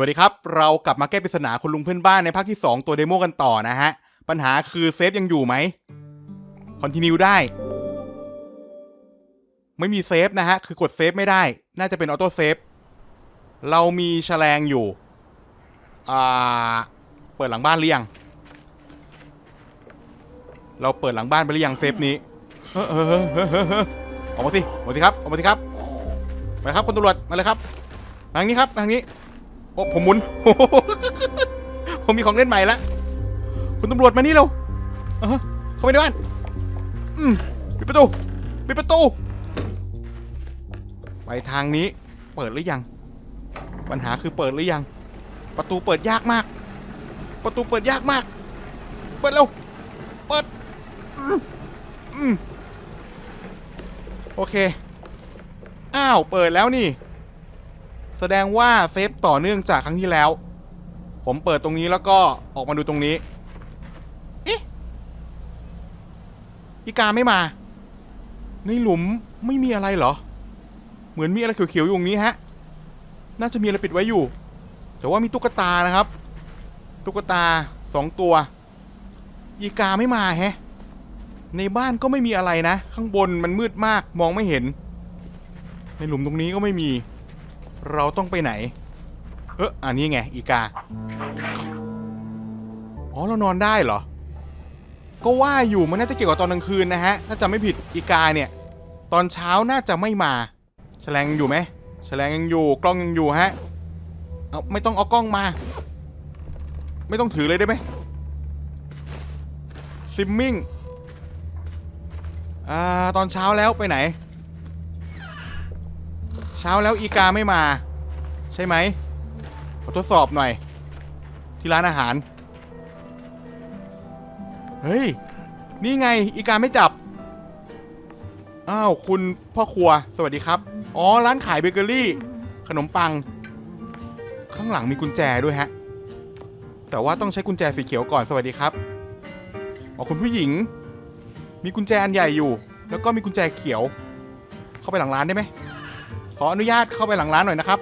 วัสดีครับ เรากลับมาแก้ปริศนาคุณลุงเพื่อนบ้านในภาคที่ 2 ตัวเดโมกันต่อนะฮะ ปัญหาคือเซฟยังอยู่ไหมคอนติเนียได้ ไม่มีเซฟนะฮะ คือกดเซฟไม่ได้ น่าจะเป็นออโต้เซฟเรามีแฉลงอยู่ อ่า เปิดหลังบ้านหรือยัง เราเปิดหลังบ้านไปหรือยังเซฟนี้เฮ้อเฮ้อเฮ้อเฮ้อเออออกมาสิออกมาสิครับออกมาสิครับมาเลยครับคุณตำรวจมาเลยครับทางนี้ครับทางนี้ โอ้ผมหมุน ผมมีของเล่นใหม่ล้วคุณตำรวจมานี่เร็วเข้าไปในบ้านปิดประตูปิดประตู ไปทางนี้ เปิดหรือยัง ปัญหาคือเปิดหรือยัง ประตูเปิดยากมาก ประตูเปิดยากมาก เปิดเร็ว เปิดอโอเค อ้าว เปิดแล้วนี่ แสดงว่าเซฟต่อเนื่องจากครั้งที่แล้ว ผมเปิดตรงนี้แล้วก็ออกมาดูตรงนี้เอ๊ะอีกาไม่มาในหลุมไม่มีอะไรเหรอ เหมือนมีอะไรเขียวๆอยู่ตรงนี้ฮะ น่าจะมีอะไรปิดไว้อยู่ แต่ว่ามีตุ๊กตานะครับ ตุ๊กตาสองตัว อีกาไม่มาแฮะ ในบ้านก็ไม่มีอะไรนะ ข้างบนมันมืดมากมองไม่เห็น ในหลุมตรงนี้ก็ไม่มี เราต้องไปไหน เอออันนี้ไง อีกา อ๋อ เรานอนได้เหรอ ก็ว่าอยู่มันน่าจะเกี่ยวกับตอนกลางคืนนะฮะ ถ้าจำไม่ผิดอีกาเนี่ย ตอนเช้าน่าจะไม่มาแฉลงยังอยู่ไหมแฉลงยังอยู่ กล้องยังอยู่ฮะ เอาไม่ต้องเอากล้องมา ไม่ต้องถือเลยได้ไหมซิมมิ่งอ่าตอนเช้าแล้วไปไหน เช้าแล้วอีกาไม่มา ใช่ไหมขอทดสอบหน่อย ที่ร้านอาหาร เฮ้ย นี่ไงอีกาไม่จับ อ้าวคุณพ่อครัวสวัสดีครับ อ๋อ ร้านขายเบเกอรี่ ขนมปัง ข้างหลังมีกุญแจด้วยฮะ แต่ว่าต้องใช้กุญแจสีเขียวก่อนสวัสดีครับ อ๋อคุณผู้หญิง มีกุญแจอันใหญ่อยู่ แล้วก็มีกุญแจเขียว เข้าไปหลังร้านได้ไหม ขออนุญาตเข้าไปหลังร้านหน่อยนะครับ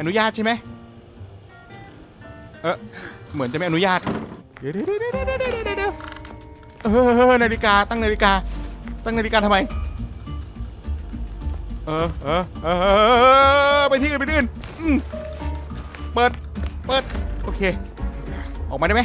อนุญาตใช่ไหมเออเหมือนจะไม่อนุญาตเดี๋ยวเดี๋ยวเดี๋ยวเดี๋ยวเดี๋ยวเออนาฬิกาตั้งนาฬิกา ตั้งนาฬิกาทำไม เออเออเออไปที่อื่นไปที่อื่นอืมเปิดเปิดโอเค ออกมาได้ไหม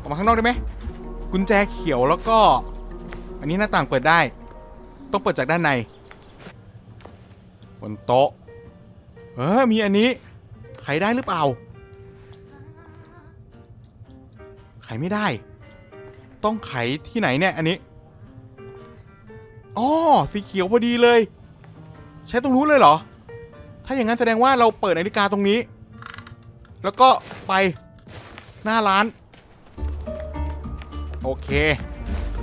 ออกมาข้างนอกได้ไหมกุญแจเขียวแล้วก็ อันนี้หน้าต่างเปิดได้ ต้องเปิดจากด้านใน บนโต๊ะ เออ มีอันนี้ไขได้หรือเปล่าไขไม่ได้ ต้องไขที่ไหนเนี่ยอันนี้อ๋อสีเขียวพอดีเลย ใช้ตรงนู้นเลยเหรอ ถ้าอย่างนั้นแสดงว่าเราเปิดนาฬิกาตรงนี้ แล้วก็ไปหน้าร้าน โอเค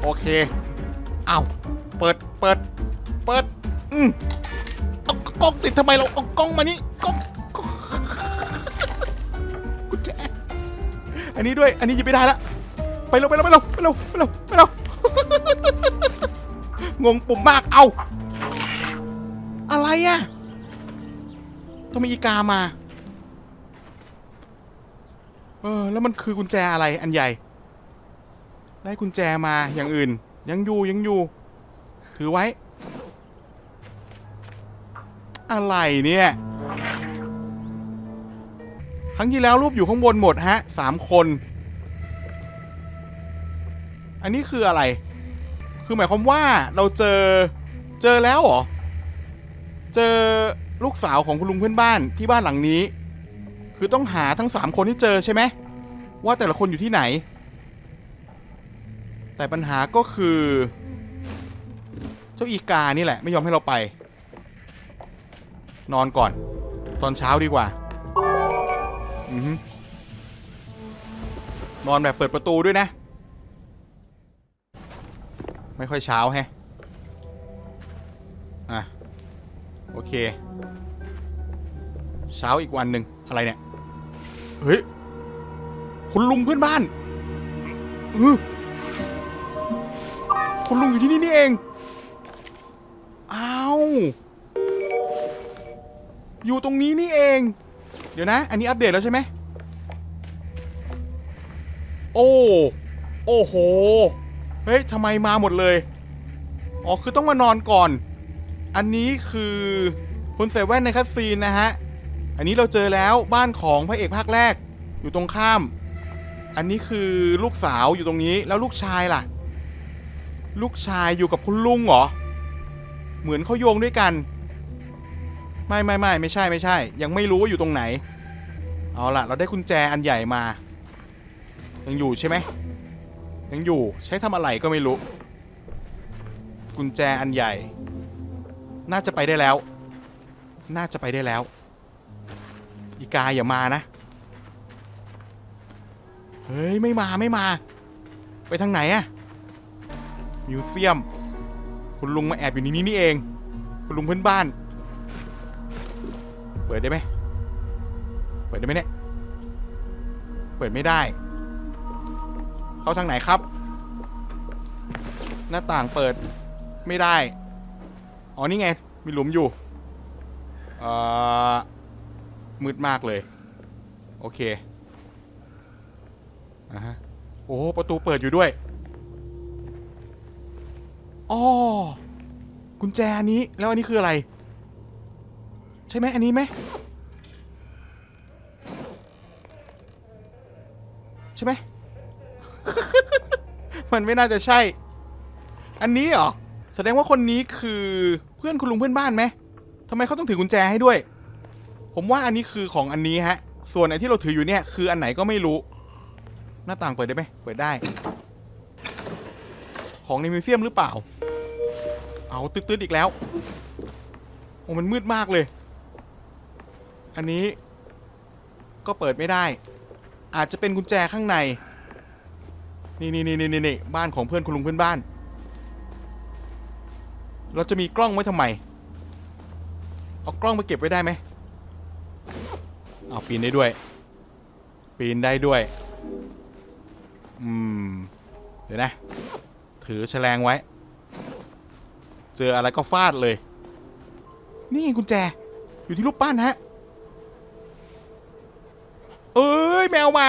โอเค เอาเปิด เปิด เปิด อืม กล้องติดทำไมเราเอากล้องมานี่กล้องกล้องกุญแจอันนี้ด้วย อันนี้หยิบไม่ได้ละ ไปเร็วไปเร็วไปเร็วไปเร็วไปเร็วไปเร็วงงปุ่มมาก เอา อะไรอะทำไมอีกามา เออ แล้วมันคือกุญแจอะไร อันใหญ่ ได้กุญแจมาอย่างอื่น ยังอยู่ยังอยู่ ถือไว้ อะไรเนี่ย ครั้งที่แล้วรูปอยู่ข้างบนหมดฮะสามคน อันนี้คืออะไร คือหมายความว่าเราเจอเจอแล้วเหรอ เจอลูกสาวของคุณลุงเพื่อนบ้านที่บ้านหลังนี้ คือต้องหาทั้งสามคนที่เจอใช่ไหมว่าแต่ละคนอยู่ที่ไหน แต่ปัญหาก็คือ เจ้าอีกานี่แหละ ไม่ยอมให้เราไป นอนก่อน ตอนเช้าดีกว่า อือนอนแบบเปิดประตูด้วยนะ ไม่ค่อยเช้าแฮะ อะ โอเค เช้าอีกวันหนึ่งอะไรเนี่ย เฮ้ย คุณลุงเพื่อนบ้านเออคุณลุงอยู่ที่นี่นี่เอง อยู่ตรงนี้นี่เอง เดี๋ยวนะ อันนี้อัปเดตแล้วใช่ไหมโอ้ โอ้โห เฮ้ยทำไมมาหมดเลย อ๋อ คือต้องมานอนก่อน อันนี้คือคุณใส่แว่นในคัสซีนนะฮะ อันนี้เราเจอแล้วบ้านของพระเอกภาคแรก อยู่ตรงข้าม อันนี้คือลูกสาวอยู่ตรงนี้ แล้วลูกชายล่ะ ลูกชายอยู่กับคุณลุงเหรอ เหมือนเขาโยงด้วยกัน ไม่ไม่ไม่ไม่ใช่ไม่ใช่ ยังไม่รู้ว่าอยู่ตรงไหน เอาล่ะ เราได้กุญแจอันใหญ่มา ยังอยู่ใช่ไหมยังอยู่ใช้ทำอะไรก็ไม่รู้ กุญแจอันใหญ่ น่าจะไปได้แล้ว น่าจะไปได้แล้ว อีกาอย่ามานะ เฮ้ย ไม่มาไม่มา ไปทางไหนอะมิวเซียม คุณลุงมาแอบอยู่ในนี้นี่เอง คุณลุงเพื่อนบ้าน เปิดได้ไหมเปิดได้ไหมเนี่ย เปิดไม่ได้ เข้าทางไหนครับ หน้าต่างเปิดไม่ได้ อ๋อนี่ไง มีหลุมอยู่ เอ่อ มืดมากเลย โอเคอ่าฮะ โอ้ ประตูเปิดอยู่ด้วยอ๋อกุญแจอันนี้ แล้วอันนี้คืออะไร ใช่ไหมอันนี้ไหมใช่ไหม มันไม่น่าจะใช่ อันนี้เหรอ แสดงว่าคนนี้คือเพื่อนคุณลุงเพื่อนบ้านไหมทำไมเขาต้องถือกุญแจให้ด้วย ผมว่าอันนี้คือของอันนี้ฮะ ส่วนไอ้ที่เราถืออยู่เนี่ย คืออันไหนก็ไม่รู้ หน้าต่างเปิดได้ไหมเปิดได้ ของในมิวเซียมหรือเปล่า เอาตืดๆอีกแล้ว โอ้มันมืดมากเลย อันนี้ก็เปิดไม่ได้ อาจจะเป็นกุญแจข้างใน นี่นี่นี่นี่นี่บ้านของเพื่อนคุณลุงเพื่อนบ้าน เราจะมีกล้องไว้ทำไม เอากล้องมาเก็บไว้ได้ไหมเอาปีนได้ด้วย ปีนได้ด้วย อืม เดี๋ยวนะ ถือแฉลงไว้ เจออะไรก็ฟาดเลย นี่กุญแจ อยู่ที่รูปปั้นฮะ เอ้ยแมวมา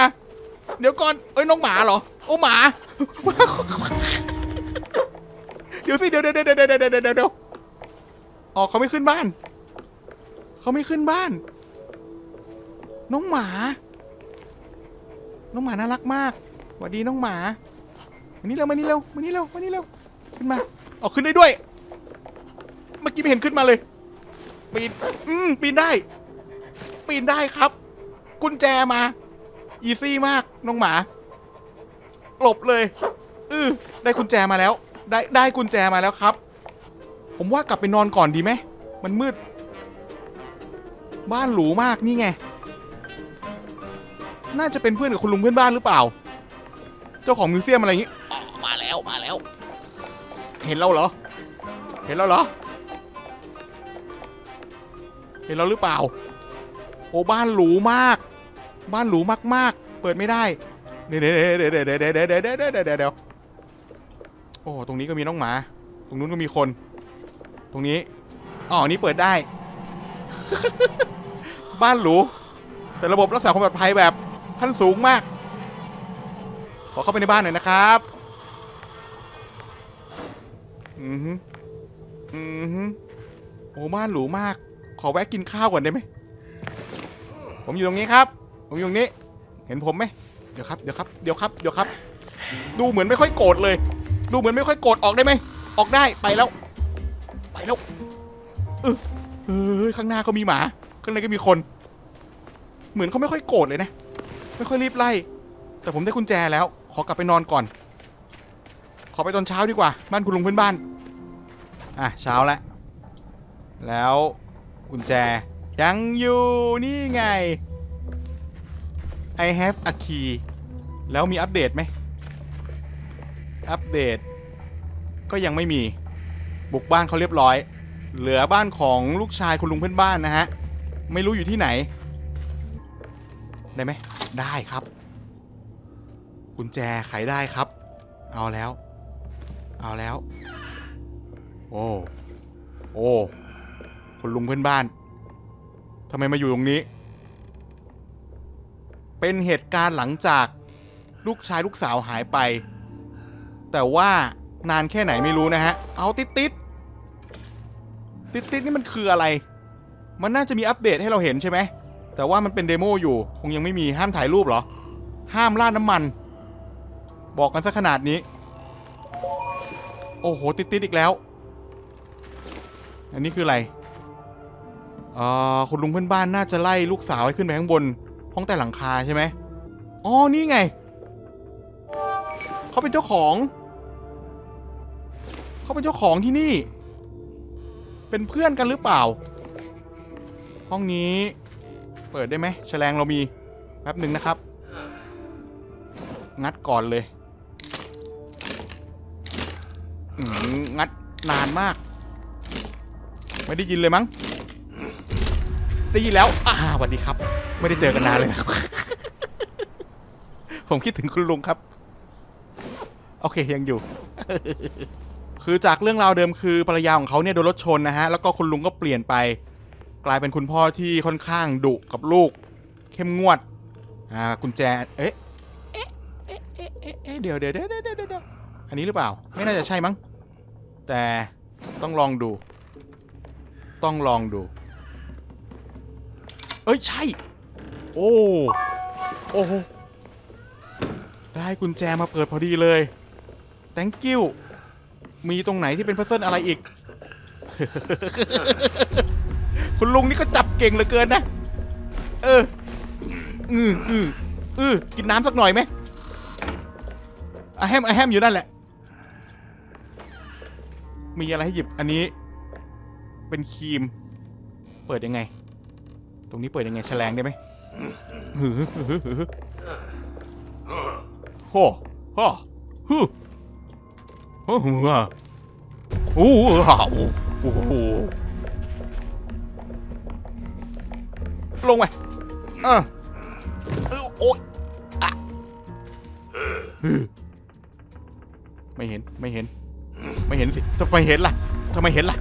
เดี๋ยวก่อน เอ้ยน้องหมาเหรอ โอ้หมา เดี๋ยวสิเดี๋ยวเดี๋ยวเดี๋ยวเดี๋ยวเดี๋ยวเดี๋ยวเดี๋ยวอ๋อเขาไม่ขึ้นบ้าน เขาไม่ขึ้นบ้าน น้องหมา น้องหมาน่ารักมากสวัสดีน้องหมามานี่เร็วมานี่เร็วมานี่เร็วมานี่เร็วขึ้นมาออกขึ้นได้ด้วย เมื่อกี้ไม่เห็นขึ้นมาเลย ปีน อืมปีนได้ ปีนได้ครับ กุญแจมา อีซี่มากน้องหมา หลบเลยอือได้กุญแจมาแล้ว ได้ได้กุญแจมาแล้วครับ ผมว่ากลับไปนอนก่อนดีไหม มันมืด บ้านหรูมากนี่ไง น่าจะเป็นเพื่อนกับคุณลุงเพื่อนบ้านหรือเปล่า เจ้าของมิวเซียมอะไรอย่างงี้อ๋อมาแล้วมาแล้ว เห็นเราเหรอ เห็นเราเหรอ เห็นเราหรือเปล่า โอ้บ้านหรูมาก บ้านหรูมากๆ เปิดไม่ได้ เดี๋ยวเดี๋ยวเดี๋ยวเดี๋ยวเดี๋ยวเดี๋ยวเดี๋ยวเดี๋ยวโอ้ตรงนี้ก็มีน้องหมา ตรงนู้นก็มีคน ตรงนี้อ๋อนี่เปิดได้ บ้านหรู แต่ระบบรักษาความปลอดภัยแบบขั้นสูงมาก ขอเข้าไปในบ้านหน่อยนะครับอือฮึอือฮึโอ้บ้านหรูมาก ขอแวะกินข้าวก่อนได้ไหม ผมอยู่ตรงนี้ครับ ผมอยู่ตรงนี้ เห็นผมไหมเดี๋ยวครับ เดี๋ยวครับ เดี๋ยวครับ เดี๋ยวครับ ดูเหมือนไม่ค่อยโกรธเลย ดูเหมือนไม่ค่อยโกรธออกได้ไหม ออกได้ ไปแล้ว ไปแล้ว เออเออข้างหน้าก็มีหมา ข้างในก็มีคน เหมือนเขาไม่ค่อยโกรธเลยนะ ไม่ค่อยรีบไล่ แต่ผมได้กุญแจแล้ว ขอกลับไปนอนก่อน ขอไปตอนเช้าดีกว่า บ้านคุณลุงเพื่อนบ้าน อะ เช้าแล้ว แล้วกุญแจยังอยู่นี่ไง I have a key แล้วมีอัปเดตไหม อัปเดต ก็ยังไม่มี บุกบ้านเขาเรียบร้อย เหลือบ้านของลูกชายคุณลุงเพื่อนบ้านนะฮะ ไม่รู้อยู่ที่ไหน ได้ไหม ได้ครับ กุญแจไขได้ครับ เอาแล้ว เอาแล้ว โอ้ โอ้ คุณลุงเพื่อนบ้านทำไมมาอยู่ตรงนี้ เป็นเหตุการณ์หลังจากลูกชายลูกสาวหายไป แต่ว่านานแค่ไหนไม่รู้นะฮะ เอาติดติดติดติดนี่มันคืออะไร มันน่าจะมีอัปเดตให้เราเห็นใช่ไหม แต่ว่ามันเป็นเดโมอยู่ คงยังไม่มีห้ามถ่ายรูปเหรอ ห้ามล่าดน้ำมัน บอกกันซะขนาดนี้ โอ้โห ติดติดอีกแล้ว อันนี้คืออะไรอ่อคุณลุงเพื่อนบ้านน่าจะไล่ลูกสาวให้ขึ้นไปข้างบน องแต่หลังคาใช่ไหมอ๋อ นี่ไง เขาเป็นเจ้าของ เขาเป็นเจ้าของที่นี่ เป็นเพื่อนกันหรือเปล่า ห้องนี้ เปิดได้ไหมแฉลงเรามีแป๊บหนึ่งนะครับ งัดก่อนเลยงัดนานมาก ไม่ได้ยินเลยมั้ง ได้ยินแล้วอ่าสวัสดีครับ ไม่ได้เจอกันนานเลยนะครับ ผมคิดถึงคุณลุงครับ โอเคยังอยู่ คือจากเรื่องราวเดิมคือภรรยาของเขาเนี่ยโดนรถชนนะฮะ แล้วก็คุณลุงก็เปลี่ยนไป กลายเป็นคุณพ่อที่ค่อนข้างดุกับลูก เข้มงวด อ่ากุญแจ เอ๊ะ เอ๊ะ เอ๊ะ เอ๊ะ เอ๊ะ เดี๋ยวเดี๋ยวเดี๋ยวเดี๋ยวเดี๋ยวอันนี้หรือเปล่า ไม่น่าจะใช่มั้ง แต่ต้องลองดู ต้องลองดู อ้ย ใช่ โอ้ โอ้โหได้กุญแจมาเปิดพอดีเลย thank you มีตรงไหนที่เป็นพัซเซิลอะไรอีก คุณลุงนี่ก็จับเก่งเหลือเกินนะ เออ อืออืออือกินน้ำสักหน่อยไหมอะแฮมอะแฮมอยู่นั่นแหละ มีอะไรให้หยิบอันนี้ เป็นครีม เปิดยังไง ตรงนี้เปิดยังไงแฉลงได้ไหมหือหือหือหือโอ้โหฮึโอ้โหโอ้โหโอ้โหลงไปเออเออโอ๊ยอะฮึไม่เห็นไม่เห็น ไม่เห็นสิทำไมเห็นล่ะทำไมเห็นล่ะ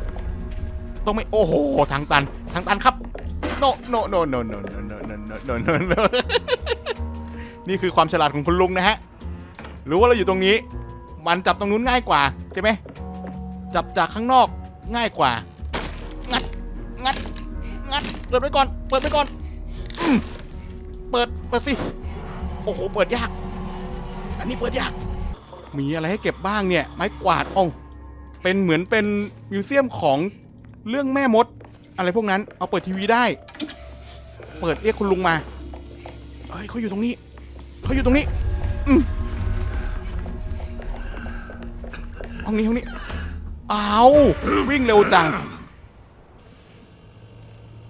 ต้องไม่โอ้โหทางตันทางตันครับ โนโนโนโนโนโนโนโนโนโนโนโนนี่คือความฉลาดของคุณลุงนะฮะ รู้ว่าเราอยู่ตรงนี้ มันจับตรงนู้นง่ายกว่าใช่ไหม จับจากข้างนอกง่ายกว่า งัด งัด งัด เปิดไว้ก่อน เปิดไว้ก่อนอืมเปิด เปิดสิ โอ้โห เปิดยาก อันนี้เปิดยาก มีอะไรให้เก็บบ้างเนี่ย ไม้กวาดองเป็นเหมือนเป็นมิวเซียมของเรื่องแม่มด อะไรพวกนั้น เอาเปิดทีวีได้ เปิดเรียกคุณลุงมา เฮ้ยเขาอยู่ตรงนี้ เขาอยู่ตรงนี้อืมห้องนี้ห้องนี้ เอาววิ่งเร็วจัง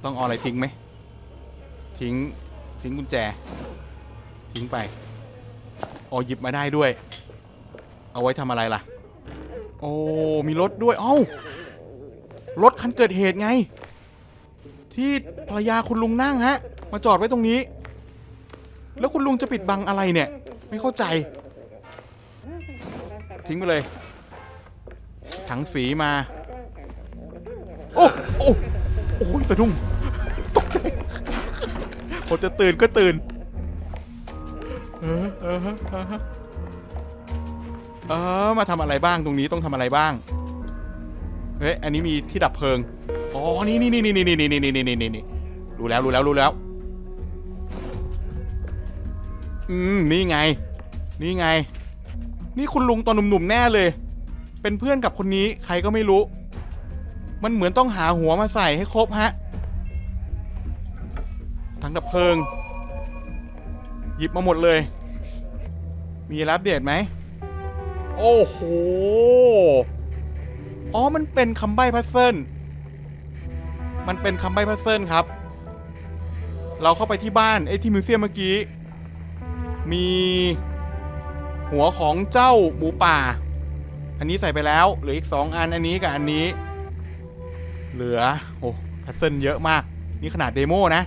ต้องเอาอะไรทิ้งไหม ทิ้ง ทิ้งกุญแจ ทิ้งไปอ๋อหยิบมาได้ด้วย เอาไว้ทำอะไรล่ะ โอ้ มีรถด้วย เอ้ารถคันเกิดเหตุไง ที่ภรรยาคุณลุงนั่งฮะ มาจอดไว้ตรงนี้ แล้วคุณลุงจะปิดบังอะไรเนี่ย ไม่เข้าใจ ทิ้งไปเลย ถังสีมา โอ้โอ้โอ้ยสะดุ้งตกใจผมจะตื่นก็ตื่นเออเออเออเออเออมาทำอะไรบ้างตรงนี้ต้องทำอะไรบ้างเฮ้ยอันนี้มีที่ดับเพลิง อ๋อ นี่นี่นี่นี่นี่นี่นี่นี่นี่นี่นี่รู้แล้วรู้แล้วรู้แล้ว อืม นี่ไง นี่ไง นี่คุณลุงตอนหนุ่มๆแน่เลย เป็นเพื่อนกับคนนี้ใครก็ไม่รู้ มันเหมือนต้องหาหัวมาใส่ให้ครบฮะถังดับเพลิง หยิบมาหมดเลย มีรับเดตไหม โอ้โห อ๋อ มันเป็นคำใบ้พัซเซิล มันเป็นคำใบ้พัซเซิลครับ เราเข้าไปที่บ้านไอ้ที่มิวเซียมเมื่อกี้ มีหัวของเจ้าหมูป่า อันนี้ใส่ไปแล้ว เหลืออีกสองอันอันนี้กับอันนี้ เหลือ โอ้พัซเซิลเยอะมาก นี่ขนาดเดโมนะ